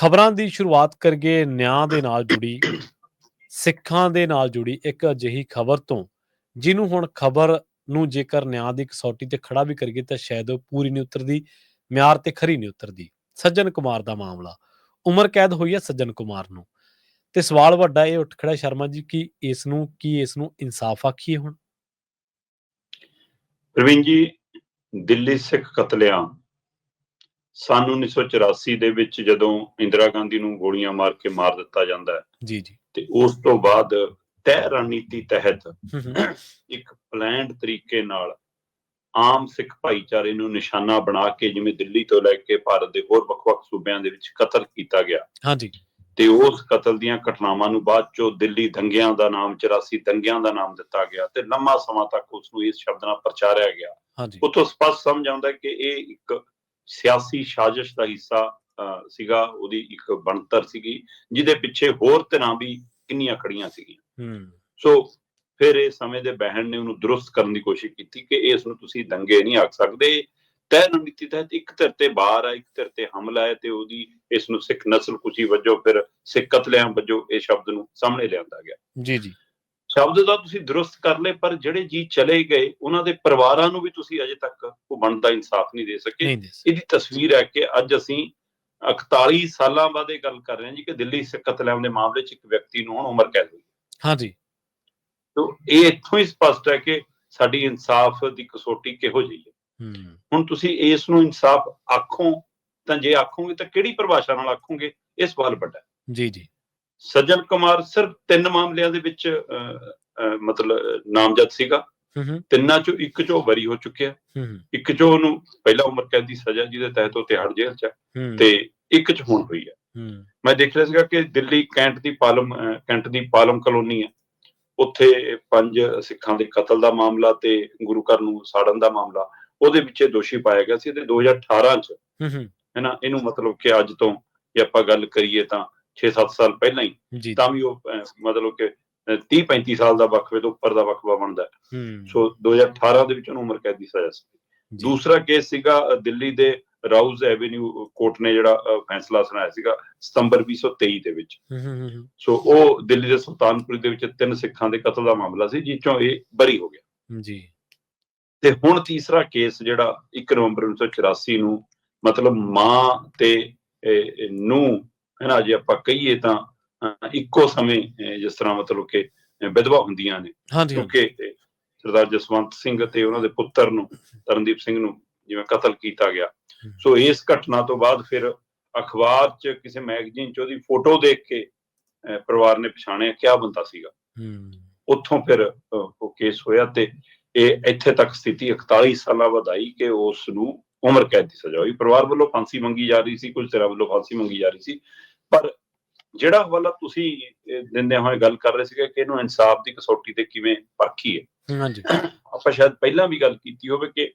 ਖਬਰਾਂ ਦੀ ਸ਼ੁਰੂਆਤ ਕਰੀਏ ਨਿਆਂ ਦੇ ਨਾਲ ਜੁੜੀ, ਸਿੱਖਾਂ ਦੇ ਨਾਲ ਜੁੜੀ ਇੱਕ ਅਜਿਹੀ ਖਬਰ ਤੋਂ, ਜਿਹਨੂੰ ਹੁਣ ਖਬਰ ਨੂੰ ਜੇਕਰ ਨਿਆਂ ਦੀ ਕਸੌਟੀ ਤੇ ਖੜਾ ਵੀ ਕਰੀਏ ਤਾਂ ਸ਼ਾਇਦ ਉਹ ਪੂਰੀ ਨਹੀਂ ਉਤਰਦੀ, ਮਿਆਰ ਤੇ ਖਰੀ ਨਹੀਂ ਉਤਰਦੀ। ਸੱਜਣ ਕੁਮਾਰ ਦਾ ਮਾਮਲਾ, ਉਮਰ ਕੈਦ ਹੋਈ ਹੈ ਸੱਜਣ ਕੁਮਾਰ ਨੂੰ। ਤੇ ਸਵਾਲ ਵੱਡਾ ਇਹ ਉੱਠ ਖੜਾ ਸ਼ਰਮਾ ਜੀ ਕਿ ਇਸ ਨੂੰ, ਕੀ ਇਸ ਨੂੰ ਇਨਸਾਫ ਆਖੀਏ ਹੁਣ? ਪ੍ਰਵੀਨ ਜੀ, ਦਿੱਲੀ ਸਿੱਖ ਕਤਲੇਆਮ ਸਨ 1984 ਦੇ ਵਿੱਚ ਜਦੋਂ ਇੰਦਰਾ ਗਾਂਧੀ ਨੂੰ ਗੋਲੀਆਂ ਮਾਰ ਕੇ ਮਾਰ ਦਿੱਤਾ ਜਾਂਦਾ ਹੈ ਜੀ ਜੀ। ਤੇ ਉਸ ਤੋਂ ਬਾਅਦ ਤਹਿ ਰਣਨੀਤੀ ਤਹਿਤ ਇੱਕ ਪਲਾਨਡ ਤਰੀਕੇ ਨਾਲ ਆਮ ਸਿੱਖ ਭਾਈਚਾਰੇ ਨੂੰ ਨਿਸ਼ਾਨਾ ਬਣਾ ਕੇ ਜਿਵੇਂ ਦਿੱਲੀ ਤੋਂ ਲੈ ਕੇ ਭਾਰਤ ਦੇ ਹੋਰ ਵੱਖ-ਵੱਖ ਸੂਬਿਆਂ ਦੇ ਵਿੱਚ ਕਤਲ ਕੀਤਾ ਗਿਆ। ਹਾਂਜੀ ਤੇ ਉਸ ਕਤਲ ਦੀਆਂ ਘਟਨਾਵਾਂ ਨੂੰ ਬਾਅਦ ਚੋਂ ਦਿੱਲੀ ਦੰਗਿਆਂ ਦਾ ਨਾਮ 84 ਦੰਗਿਆਂ ਦਾ ਨਾਮ ਦਿੱਤਾ ਗਿਆ ਤੇ ਲੰਮਾ ਸਮਾਂ ਤੱਕ ਉਸ ਨੂੰ ਇਸ ਸ਼ਬਦ ਨਾਲ ਪ੍ਰਚਾਰਿਆ ਗਿਆ। ਹਾਂਜੀ ਉਤੋਂ ਸਪਸ਼ਟ ਸਮਝ ਆਉਂਦਾ ਹੈ ਕਿ ਇਹ ਇੱਕ ਸਿਆਸੀ ਸਾਜ਼ਿਸ਼ ਦਾ ਹਿੱਸਾ ਸੀਗਾ ਉਹਦੀ ਇੱਕ ਬਣਤਰ ਸੀਗੀ ਜਿਹਦੇ ਪਿੱਛੇ ਹੋਰ ਤਰ੍ਹਾਂ ਵੀ ਕਿੰਨੀਆਂ ਖੜੀਆਂ ਸੀਗੀਆਂ। ਹੂੰ। ਸੋ ਫਿਰ ਇਹ ਸਮੇਂ ਦੇ ਬਹਿਣ ਨੇ ਉਹਨੂੰ ਦਰੁਸਤ ਕਰਨ ਦੀ ਕੋਸ਼ਿਸ਼ ਕੀਤੀ ਕਿ ਇਸ ਨੂੰ ਤੁਸੀਂ ਦੰਗੇ ਨਹੀਂ ਆਖ ਸਕਦੇ। ਤੈ ਰਣਨੀਤੀ ਤਹਿਤ ਇੱਕ ਧਿਰ ਤੇ ਬਾਹਰ ਆ ਇੱਕ ਧਿਰ ਤੇ ਹਮਲਾ ਹੈ ਤੇ ਉਹਦੀ ਇਸ ਨੂੰ ਸਿੱਖ ਨਸਲ ਕੁਸ਼ੀ ਵਜੋਂ ਫਿਰ ਸਿੱਖ ਕਤਲੇਆਮ ਵਜੋਂ ਇਹ ਸ਼ਬਦ ਨੂੰ ਸਾਹਮਣੇ ਲਿਆਂਦਾ ਗਿਆ। ਜੀ ਜੀ। ਸ਼ਬਦ ਦਾ ਤੁਸੀਂ ਦਰੁਸਤ ਕਰ ਲਏ ਪਰ ਜਿਹੜੇ ਜੀ ਚਲੇ ਗਏ ਉਹਨਾਂ ਦੇ ਪਰਿਵਾਰਾਂ ਨੂੰ ਵੀ ਤੁਸੀਂ ਅਜੇ ਤੱਕ ਉਹ ਬਣਦਾ ਇਨਸਾਫ ਨਹੀਂ ਦੇ ਸਕੇ। ਇਹਦੀ ਤਸਵੀਰ ਹੈ ਕਿ ਅੱਜ ਅਸੀਂ 41 ਸਾਲਾਂ ਬਾਅਦ ਇਹ ਗੱਲ ਕਰ ਰਹੇ ਹਾਂ ਜੀ ਕਿ ਦਿੱਲੀ ਸਿੱਖ ਕਤਲੇਆਮ ਦੇ ਮਾਮਲੇ 'ਚ ਇੱਕ ਵਿਅਕਤੀ ਨੂੰ ਹੁਣ ਉਮਰ ਕੈਦ ਹੋਈ ਹਾਂਜੀ ਤੋ ਇਹ ਇੱਥੋਂ ਹੀ ਸਪਸ਼ਟ ਹੈ ਕਿ ਸਾਡੀ ਇਨਸਾਫ ਦੀ ਕਸੌਟੀ ਕਿਹੋ ਜਿਹੀ ਹੈ। ਹੁਣ ਤੁਸੀਂ ਇਸ ਨੂੰ ਇਨਸਾਫ ਆਖੋ ਤਾਂ ਜੇ ਆਖੋਗੇ ਤਾਂ ਕਿਹੜੀ ਪਰਿਭਾਸ਼ਾ ਨਾਲ ਆਖੋਗੇ? ਇਹ ਸਵਾਲ ਵੱਡਾ ਜੀ ਜੀ। ਸੱਜਣ ਕੁਮਾਰ ਸਿਰਫ ਤਿੰਨ ਮਾਮਲਿਆਂ ਦੇ ਵਿੱਚ ਮਤਲਬ ਨਾਮਜ਼ਦ ਸੀਗਾ। ਤਿੰਨਾਂ ਚੋਂ ਇੱਕ ਚੋਂ ਬਰੀ ਹੋ ਚੁੱਕਿਆ। ਇੱਕ ਚੋਂ ਉਹਨੂੰ ਪਹਿਲਾ ਉਮਰ ਕੈਦ ਦੀ ਸਜ਼ਾ ਜਿਹਦੇ ਤਹਿਤ ਉਹ ਤਿਹਾੜ ਜੇਲ੍ਹ 'ਚ ਤੇ ਇੱਕ 'ਚ ਹੁਣ ਹੋਈ ਹੈ। ਮੈਂ ਦੇਖ ਰਿਹਾ ਸੀਗਾ ਕਿ ਦਿੱਲੀ ਕੈਂਟ ਦੀ ਪਾਲਮ ਕੈਂਟ ਦੀ ਪਾਲਮ ਕਲੋਨੀ ਹੈ ਉੱਥੇ ਪੰਜ ਸਿੱਖਾਂ ਦੇ ਕਤਲ ਦਾ ਮਾਮਲਾ ਤੇ ਗੁਰੂ ਘਰ ਨੂੰ ਸਾੜਨ ਦਾ ਮਾਮਲਾ ਉਹਦੇ ਵਿੱਚ ਦੋਸ਼ੀ ਪਾਇਆ ਗਿਆ ਸੀ। ਤੇ 2018 ਚ। ਹੂੰ ਹੂੰ। ਹੈ ਨਾ ਇਹਨੂੰ ਮਤਲਬ ਕਿ ਅੱਜ ਤੋਂ ਜੇ ਆਪਾਂ ਗੱਲ ਕਰੀਏ ਤਾਂ 6-7 ਸਾਲ ਪਹਿਲਾਂ ਹੀ ਤਾਂ ਵੀ ਉਹ ਮਤਲਬ ਕਿ 30-35 ਸਾਲ ਦਾ ਵਕਫੇ ਤੋਂ ਉੱਪਰ ਦਾ ਵਕਫਾ ਬਣਦਾ ਸੋ 2018 ਦੇ ਵਿੱਚ ਉਹਨੂੰ ਉਮਰ ਕੈਦ ਦੀ ਸਜ਼ਾ ਸੀ। ਦੂਸਰਾ ਕੇਸ ਸੀਗਾ ਦਿੱਲੀ ਦੇ ਰਾਉਜ਼ ਐਵੇਨਿਊ ਕੋਰਟ ਨੇ ਜਿਹੜਾ ਫੈਸਲਾ ਸੁਣਾਇਆ ਸੀਗਾ ਸਤੰਬਰ 2023 ਦੇ ਵਿੱਚ। ਸੋ ਉਹ ਦਿੱਲੀ ਦੇ ਸੁਲਤਾਨਪੁਰ ਦੇ ਵਿੱਚ ਤਿੰਨ ਸਿੱਖਾਂ ਦੇ ਕਤਲ ਦਾ ਮਾਮਲਾ ਸੀ ਜਿਸ ਚੋਂ ਇਹ ਬਰੀ ਹੋ ਗਿਆ। ਜੀ। ਤੇ ਹੁਣ ਤੀਸਰਾ ਕੇਸ ਜਿਹੜਾ 1 ਨਵੰਬਰ 1984 ਨੂੰ ਮਤਲਬ ਮਾਂ ਤੇ ਨੂੰ ਹੈ ਨਾ? ਜੇ ਆਪਾਂ ਕਹੀਏ ਤਾਂ ਇੱਕੋ ਸਮੇਂ ਜਿਸ ਤਰ੍ਹਾਂ ਮਤਲਬ ਕਿ ਵਿਧਵਾ ਹੁੰਦੀਆਂ ਨੇ। ਕਿਉਂਕਿ ਸਰਦਾਰ ਜਸਵੰਤ ਸਿੰਘ ਤੇ ਉਹਨਾਂ ਦੇ ਪੁੱਤਰ ਨੂੰ ਤਰਨਦੀਪ ਸਿੰਘ ਨੂੰ ਜਿਵੇਂ ਕਤਲ ਕੀਤਾ ਗਿਆ। ਸੋ ਇਸ ਘਟਨਾ ਤੋਂ ਬਾਅਦ ਫਿਰ ਅਖਬਾਰ 'ਚ ਕਿਸੇ ਮੈਗਜ਼ੀਨ 'ਚ ਉਹਦੀ ਫੋਟੋ ਦੇਖ ਕੇ ਪਰਿਵਾਰ ਨੇ ਪਛਾਣਿਆ ਕਿਆ ਬੰਦਾ ਸੀਗਾ। ਉੱਥੋਂ ਫਿਰ ਉਹ ਕੇਸ ਹੋਇਆ ਤੇ ਇਹ ਇੱਥੇ ਤੱਕ ਸਥਿਤੀ 41 ਸਾਲਾਂ ਵਧਾਈ ਕਿ ਉਸ ਨੂੰ ਉਮਰ ਕੈਦ ਦੀ ਸਜ਼ਾ ਹੋਈ। ਪਰਿਵਾਰ ਵੱਲੋਂ ਫਾਂਸੀ ਮੰਗੀ ਜਾ ਰਹੀ ਸੀ ਕੁਝ ਧਿਰਾਂ ਵੱਲੋਂ ਫਾਂਸੀ ਮੰਗੀ ਜਾ ਰਹੀ ਸੀ। ਪਰ ਜਿਹੜਾ ਹਵਾਲਾ ਤੁਸੀਂ ਦਿੰਦਿਆਂ ਹੋਏ ਗੱਲ ਕਰ ਰਹੇ ਸੀਗੇ ਕਿ ਇਹਨੂੰ ਇਨਸਾਫ ਦੀ ਕਸੌਟੀ ਤੇ ਕਿਵੇਂ ਪਰਖੀਏ ਹਾਂਜੀ। ਆਪਾਂ ਸ਼ਾਇਦ ਪਹਿਲਾਂ ਵੀ ਗੱਲ ਕੀਤੀ ਹੋਵੇ ਕਿ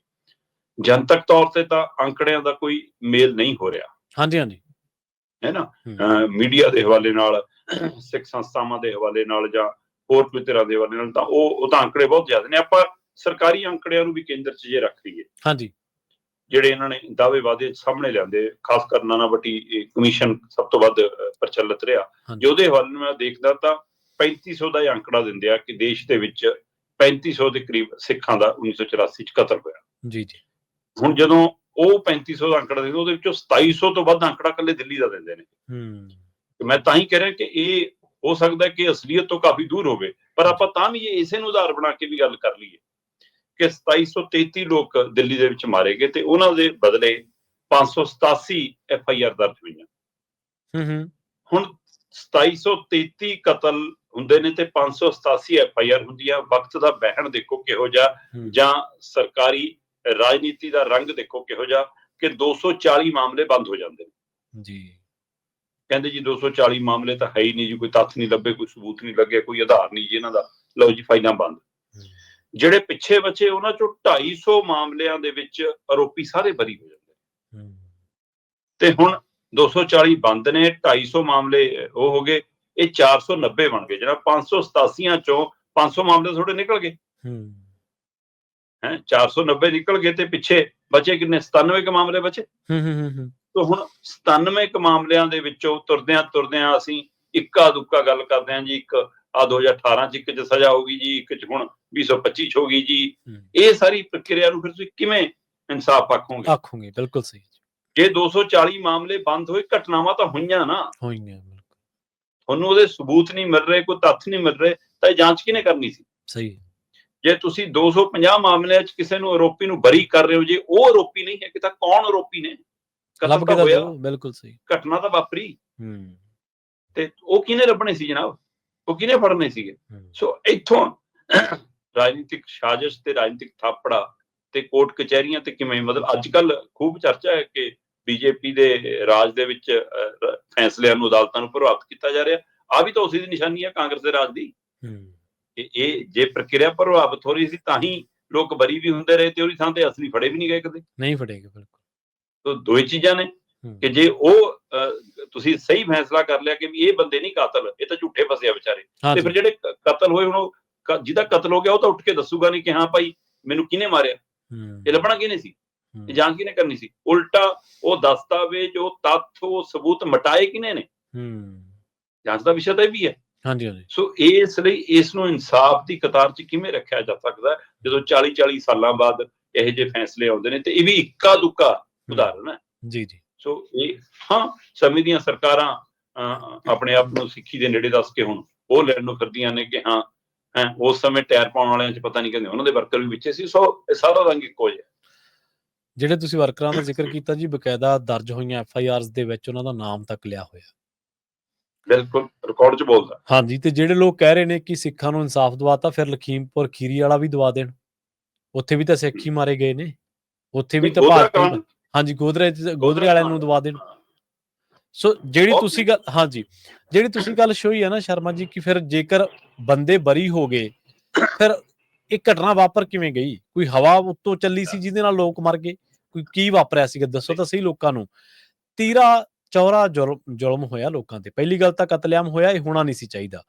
ਜਨਤਕ ਤੌਰ ਤੇ ਤਾਂ ਅੰਕੜਿਆਂ ਦਾ ਕੋਈ ਮੇਲ ਨਹੀਂ ਹੋ ਰਿਹਾ। ਹਾਂਜੀ ਹਾਂਜੀ। ਹੈ ਨਾ? ਹੂੰ, ਮੀਡੀਆ ਦੇ ਹਵਾਲੇ ਨਾਲ ਸਿੱਖ ਸੰਸਥਾਵਾਂ ਦੇ ਹਵਾਲੇ ਨਾਲ ਜਾਂ ਹੋਰ ਕੋਈ ਤਰ੍ਹਾਂ ਦੇ ਹਵਾਲੇ ਨਾਲ ਤਾਂ ਉਹ ਉਹ ਤਾਂ ਅੰਕੜੇ ਬਹੁਤ ਜ਼ਿਆਦਾ ਨੇ। ਆਪਾਂ ਸਰਕਾਰੀ ਅੰਕੜਿਆਂ ਨੂੰ ਵੀ ਕੇਂਦਰ 'ਚ ਜੇ ਰੱਖ ਲਈਏ। ਹਾਂਜੀ। ਜਿਹੜੇ ਇਹਨਾਂ ਨੇ ਦਾਅਵੇ ਵਾਦੇ ਸਾਹਮਣੇ ਲਿਆਂਦੇ ਖਾਸ ਕਰ ਨਾਨਾਵਟੀ ਕਮਿਸ਼ਨ ਸਭ ਤੋਂ ਵੱਧ ਪ੍ਰਚਲਿਤ ਰਿਹਾ। ਜੇ ਉਹਦੇ ਹਵਾਲੇ ਨੂੰ ਮੈਂ ਦੇਖਦਾ ਤਾਂ 3500 ਦਾ ਇਹ ਅੰਕੜਾ ਦਿੰਦੇ ਆ ਕਿ ਦੇਸ਼ ਦੇ ਵਿੱਚ 3500 ਦੇ ਕਰੀਬ ਸਿੱਖਾਂ ਦਾ 1984 ਚ ਕਤਲ ਹੋਇਆ। ਜੀ ਜੀ। ਹੁਣ ਜਦੋਂ ਉਹ 3500 ਦਾ ਅੰਕੜਾ ਦਿੰਦੇ ਉਹਦੇ ਵਿੱਚੋਂ 2700 ਤੋਂ ਵੱਧ ਅੰਕੜਾ ਕੱਲੇ ਦਿੱਲੀ ਦਾ ਦਿੰਦੇ ਨੇ। ਹੂੰ। ਮੈਂ ਤਾਂ ਹੀ ਕਹਿ ਰਿਹਾ ਕਿ ਇਹ ਹੋ ਸਕਦਾ ਕਿ ਅਸਲੀਅਤ ਤੋਂ ਕਾਫੀ ਦੂਰ ਹੋਵੇ ਪਰ ਆਪਾਂ ਤਾਂ ਵੀ ਇਹ ਇਸੇ ਨੂੰ ਆਧਾਰ ਬਣਾ ਕੇ ਵੀ ਗੱਲ ਕਰ ਲਈਏ। ਕਿ 2733 ਲੋਕ ਦਿੱਲੀ ਦੇ ਵਿੱਚ ਮਾਰੇ ਗਏ ਤੇ ਉਹਨਾਂ ਦੇ ਬਦਲੇ 587 ਐਫ ਆਈ ਆਰ ਦਰਜ ਹੋਈਆਂ। ਹੂੰ ਹੂੰ। ਹੁਣ 2733 ਕਤਲ ਹੁੰਦੇ ਨੇ ਤੇ 587 ਐਫ ਆਈ ਆਰ ਹੁੰਦੀ ਆ ਵਕਤ ਦਾ ਬਹਿਣ ਦੇਖੋ ਕਿਹੋ ਜਿਹਾ ਜਾਂ ਸਰਕਾਰੀ ਰਾਜਨੀਤੀ ਦਾ ਰੰਗ ਦੇਖੋ ਕਿਹੋ ਜਿਹਾ ਕਿ 240 ਮਾਮਲੇ ਬੰਦ ਹੋ ਜਾਂਦੇ ਨੇ। ਜੀ। ਕਹਿੰਦੇ ਜੀ 240 ਮਾਮਲੇ ਤਾਂ ਹੈ ਹੀ ਨਹੀਂ ਜੀ ਕੋਈ ਤੱਥ ਨਹੀਂ ਲੱਭੇ ਕੋਈ ਸਬੂਤ ਨਹੀਂ ਲੱਗੇ ਕੋਈ ਆਧਾਰ ਨਹੀਂ ਜੀ ਇਹਨਾਂ ਦਾ। ਲਓ ਜੀ ਫਾਈਲਾਂ ਬੰਦ। ਜਿਹੜੇ ਪਿੱਛੇ ਬਚੇ ਉਹਨਾਂ ਚੋਂ 250 ਮਾਮਲਿਆਂ ਦੇ ਵਿੱਚ ਆਰੋਪੀ ਸਾਰੇ ਬਰੀ ਹੋ ਜਾਂਦੇ ਤੇ ਹੁਣ 240 ਬੰਦ ਨੇ 250 ਮਾਮਲੇ ਉਹ ਹੋ ਗਏ ਇਹ 490 ਬਣ ਗਏ ਜਿਹੜਾ 587 ਚੋਂ 500 ਮਾਮਲੇ ਥੋੜੇ ਨਿਕਲ ਗਏ। ਹੂੰ। ਹੈ 490 ਨਿਕਲ ਗਏ ਤੇ ਪਿੱਛੇ ਬਚੇ ਕਿੰਨੇ? 97 ਕੇ ਮਾਮਲੇ ਬਚੇ। ਹੂੰ ਹੂੰ, ਹੂੰ ਤੋ ਹੁਣ 97 ਕ ਮਾਮਲਿਆਂ ਦੇ ਵਿੱਚੋਂ ਤੁਰਦਿਆਂ ਤੁਰਦਿਆਂ ਅਸੀਂ ਇੱਕਾ ਦੁੱਕਾ ਗੱਲ ਕਰਦੇ ਹਾਂ ਜੀ ਇੱਕ ਆ 2018 ਚ ਇੱਕ ਚ ਸਜ਼ਾ ਹੋ ਗਈ ਜੀ ਇੱਕ ਚ ਹੁਣ 2025 ਚ ਹੋ ਗਈ ਜੀ। ਇਹ ਸਾਰੀ ਪ੍ਰਕਿਰਿਆ ਨੂੰ ਫਿਰ ਤੁਸੀਂ ਕਿਵੇਂ ਇਨਸਾਫ ਆਖੋਗੇ? ਆਖੋਗੇ ਬਿਲਕੁਲ ਸਹੀ ਜੇ। 240 ਮਾਮਲੇ ਬੰਦ ਹੋਏ ਘਟਨਾਵਾਂ ਤਾਂ ਹੋਈਆਂ ਨਾ। ਹੋਈਆਂ ਬਿਲਕੁਲ। ਤੁਹਾਨੂੰ ਉਹਦੇ ਸਬੂਤ ਨਹੀਂ ਮਿਲ ਰਹੇ ਕੋਈ ਤੱਥ ਨਹੀਂ ਮਿਲ ਰਹੇ ਤਾਂ ਇਹ ਜਾਂਚ ਕਿਹਨੇ ਕਰਨੀ ਸੀ? ਸਹੀ ਜੇ ਤੁਸੀਂ 250 ਮਾਮਲਿਆਂ 'ਚ ਕਿਸੇ ਨੂੰ ਆਰੋਪੀ ਨੂੰ ਬਰੀ ਕਰ ਰਹੇ ਹੋ ਜੇ ਉਹ ਆਰੋਪੀ ਨਹੀਂ ਹੈ ਕਿ ਤਾਂ ਕੌਣ ਆਰੋਪੀ ਨੇ? ਕਤਲ ਲੱਭ ਤਾਂ ਕੇ ਹੋਇਆ। ਦੱਸੋ ਬਿਲਕੁਲ ਸਹੀ। ਘਟਨਾ ਤਾਂ ਵਾਪਰੀ। ਹੂੰ। ਤੇ ਉਹ ਕਿਹਨੇ ਲੱਭਣੇ ਸੀ ਜਨਾਬ? ਉਹ ਕਿਹਨੇ ਫੜਨੇ ਸੀਗੇ? ਸੋ ਇੱਥੋਂ ਰਾਜਨੀਤਿਕ ਸਾਜ਼ਿਸ਼ ਤੇ ਰਾਜਨੀਤਿਕ ਥਾਪੜਾ ਤੇ ਕੋਰਟ ਕਚਹਿਰੀਆਂ ਤੇ ਕਿਵੇਂ ਮਤਲਬ ਅੱਜ ਕੱਲ ਖੂਬ ਚਰਚਾ ਹੈ ਕਿ ਬੀਜੇਪੀ ਦੇ ਰਾਜ ਦੇ ਵਿੱਚ ਫੈਸਲਿਆਂ ਨੂੰ ਅਦਾਲਤਾਂ ਨੂੰ ਪ੍ਰਭਾਵਿਤ ਕੀਤਾ ਜਾ ਰਿਹਾ। ਆ ਵੀ ਤਾਂ ਉਸੇ ਦੀ ਨਿਸ਼ਾਨੀ ਹੈ ਕਾਂਗਰਸ ਦੇ ਰਾਜ ਦੀ। ਇਹ ਜੇ ਪ੍ਰਕਿਰਿਆ ਪ੍ਰਭਾਵਿਤ ਹੋ ਰਹੀ ਸੀ ਤਾਂ ਹੀ ਲੋਕ ਬਰੀ ਵੀ ਹੁੰਦੇ ਰਹੇ ਤੇ ਉਹਦੀ ਥਾਂ ਤੇ ਅਸਲੀ ਫੜੇ ਵੀ ਨਹੀਂ ਗਏ ਕਦੇ। ਨਹੀਂ ਫੜੇਗਾ ਬਿਲਕੁਲ। ਤੋ ਦੋ ਹੀ ਚੀਜ਼ਾਂ ਨੇ। ਕਿ ਜੇ ਉਹ ਤੁਸੀਂ ਸਹੀ ਫੈਸਲਾ ਕਰ ਲਿਆ ਕਿ ਵੀ ਇਹ ਬੰਦੇ ਨਹੀਂ ਕਾਤਲ ਇਹ ਤਾਂ ਝੂਠੇ ਫਸਿਆ ਵਿਚਾਰੇ। ਤੇ ਫਿਰ ਜਿਹੜੇ ਕਤਲ ਹੋਏ ਹੁਣ ਜਿਹਦਾ ਕਤਲ ਹੋ ਗਿਆ ਉਹ ਤਾਂ ਉੱਠ ਕੇ ਦੱਸੂਗਾ ਨਹੀਂ ਕਿ ਹਾਂ ਭਾਈ ਮੈਨੂੰ ਕਿਹਨੇ ਮਾਰਿਆ? ਇਹ ਲੱਭਣਾ ਕਿਹਨੇ ਸੀ? ਇਹ ਜਾਂਚ ਕਿਹਨੇ ਕਰਨੀ ਸੀ? ਉਲਟਾ ਉਹ ਦਸਤਾਵੇਜ਼ ਉਹ ਤੱਥ ਉਹ ਸਬੂਤ ਮਟਾਏ ਕਿਹਨੇ ਨੇ? ਹੂੰ। ਜਾਂਚ ਦਾ ਵਿਸ਼ਾ ਤਾਂ ਇਹ ਵੀ ਹੈ। ਹਾਂਜੀ ਹਾਂਜੀ। ਸੋ ਇਸ ਲਈ ਇਸ ਨੂੰ ਇਨਸਾਫ ਦੀ ਕਤਾਰ 'ਚ ਕਿਵੇਂ ਰੱਖਿਆ ਜਾ ਸਕਦਾ? ਜਦੋਂ 40 40 ਸਾਲਾਂ ਬਾਅਦ ਇਹੋ ਜਿਹੇ ਫੈਸਲੇ ਆਉਂਦੇ ਨੇ ਤੇ ਇਹ ਵੀ ਇੱਕਾ ਦੁੱਕਾ ਉਦਾਹਰਨ ਹੈ। ਜੀ ਜੀ। ਸੋ ਇਹ ਹਾਂ ਸਮੇਂ ਦੀਆਂ ਸਰਕਾਰਾਂ ਆਪਣੇ ਆਪ ਨੂੰ ਸਿੱਖੀ ਦੇ ਨੇੜੇ ਦੱਸ ਕੇ ਹੁਣ ਉਹ ਲੈਣ ਨੂੰ ਫਿਰਦੀਆਂ ਨੇ ਕਿ ਹਾਂ ਹੈਂ, ਉਸ ਸਮੇਂ ਟਾਇਰ ਪਾਉਣ ਵਾਲਿਆਂ 'ਚ ਪਤਾ ਨਹੀਂ ਕਹਿੰਦੇ ਉਹਨਾਂ ਦੇ ਵਰਕਰ ਵੀ ਵਿੱਚੇ ਸੀ ਸੋ ਇਹ ਸਾਰਾ ਰੰਗ ਇੱਕੋ ਜਿਹਾ। ਜਿਹੜੇ ਤੁਸੀਂ ਵਰਕਰਾਂ ਦਾ ਜ਼ਿਕਰ ਕੀਤਾ ਜੀ ਬਕਾਇਦਾ ਦਰਜ ਹੋਈਆਂ ਐਫ ਆਈ ਆਰਸ ਦੇ ਵਿੱਚ ਉਹਨਾਂ ਦਾ ਨਾਮ ਤੱਕ ਲਿਆ ਹੋਇਆ। ਬਿਲਕੁਲ ਰਿਕਾਰਡ 'ਚ ਬੋਲਦਾ। ਹਾਂਜੀ ਤੇ ਜਿਹੜੇ ਲੋਕ ਕਹਿ ਰਹੇ ਨੇ ਕਿ ਸਿੱਖਾਂ ਨੂੰ ਇਨਸਾਫ ਦਵਾਤਾ ਫਿਰ ਲਖੀਮਪੁਰ ਖੀਰੀ ਵਾਲਾ ਵੀ ਦਵਾ ਦੇਣ। ਉੱਥੇ ਵੀ ਤਾਂ ਸਿੱਖ ਹੀ ਮਾਰੇ ਗਏ ਨੇ। ਉੱਥੇ ਵੀ ਤਾਂ ਭਾਰਤੀ ਹਾਂਜੀ ਗੋਦਰੇ ਗੋਦਰੇ ਵਾਲਿਆਂ ਨੂੰ ਦਵਾ ਦੇਣ। ਸੋ ਜਿਹੜੀ ਤੁਸੀਂ ਗੱਲ ਹਾਂਜੀ ਜਿਹੜੀ ਤੁਸੀਂ ਗੱਲ ਸ਼ੋਈ ਹੈ ਨਾ ਸ਼ਰਮਾ ਜੀ ਕਿ ਫਿਰ ਜੇਕਰ ਬੰਦੇ ਬਰੀ ਹੋ ਗਏ ਫਿਰ ਇਹ ਘਟਨਾ ਵਾਪਰ ਕਿਵੇਂ ਗਈ? ਕੋਈ ਹਵਾ ਉੱਤੋਂ ਚੱਲੀ ਸੀ ਜਿਹਦੇ ਨਾਲ ਲੋਕ ਮਰ ਗਏ? ਕੋਈ ਕੀ ਵਾਪਰਿਆ ਸੀਗਾ? ਦੱਸੋ ਤਾਂ ਸਹੀ ਲੋਕਾਂ ਨੂੰ। ਤੀਰਾ ਚੌਰਾ ਜ਼ੁਲਮ ਜ਼ੁਲਮ ਹੋਇਆ ਲੋਕਾਂ ਤੇ। ਪਹਿਲੀ ਗੱਲ ਤਾਂ ਕਤਲੇਆਮ ਹੋਇਆ ਇਹ ਹੋਣਾ ਨਹੀਂ ਸੀ ਚਾਹੀਦਾ।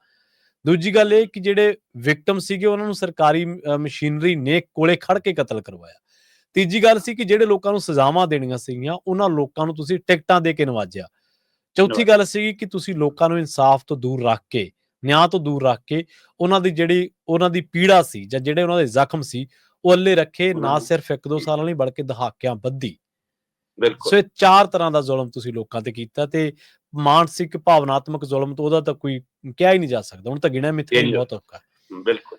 ਦੂਜੀ ਗੱਲ ਇਹ ਕਿ ਜਿਹੜੇ ਵਿਕਟਮ ਸੀਗੇ ਉਹਨਾਂ ਨੂੰ ਸਰਕਾਰੀ ਮਸ਼ੀਨਰੀ ਨੇ ਕੋਲੇ ਖੜ ਕੇ ਕਤਲ ਕਰਵਾਇਆ। ਤੀਜੀ ਗੱਲ ਸੀ ਕਿ ਜਿਹੜੇ ਲੋਕਾਂ ਨੂੰ ਸਜ਼ਾਵਾਂ ਦੇਣੀਆਂ ਸੀਗੀਆਂ ਉਹਨਾਂ ਲੋਕਾਂ ਨੂੰ ਤੁਸੀਂ ਟਿਕਟਾਂ ਦੇ ਕੇ ਨਵਾਜਿਆ। ਚੌਥੀ ਗੱਲ ਸੀ ਕਿ ਤੁਸੀਂ ਲੋਕਾਂ ਨੂੰ ਇਨਸਾਫ ਤੋਂ ਦੂਰ ਰੱਖ ਕੇ ਨਿਆਂ ਤੋਂ ਦੂਰ ਰੱਖ ਕੇ ਉਹਨਾਂ ਦੀ ਜਿਹੜੀ ਉਹਨਾਂ ਦੀ ਪੀੜਾ ਸੀ ਜਾਂ ਜਿਹੜੇ ਉਹਨਾਂ ਦੇ ਜ਼ਖਮ ਸੀ ਉਹ ਅੱਲੇ ਰੱਖੇ ਨਾ ਸਿਰਫ ਇੱਕ ਦੋ ਸਾਲਾਂ ਲਈ ਬਲਕਿ ਦਹਾਕਿਆਂ ਬੱਧੀ। ਬਿਲਕੁਲ। ਸੋ ਇਹ ਚਾਰ ਤਰ੍ਹਾਂ ਦਾ ਜ਼ੁਲਮ ਤੁਸੀਂ ਲੋਕਾਂ ਤੇ ਕੀਤਾ ਤੇ ਮਾਨਸਿਕ ਭਾਵਨਾਤਮਕ ਜ਼ੁਲਮ ਤੋਂ ਉਹਦਾ ਤਾਂ ਕੋਈ ਕਿਹਾ ਹੀ ਨਹੀਂ ਜਾ ਸਕਦਾ। ਹੁਣ ਤਾਂ ਗਿਣਿਆ ਨਹੀਂ ਬਹੁਤ ਔਖਾ। ਬਿਲਕੁਲ।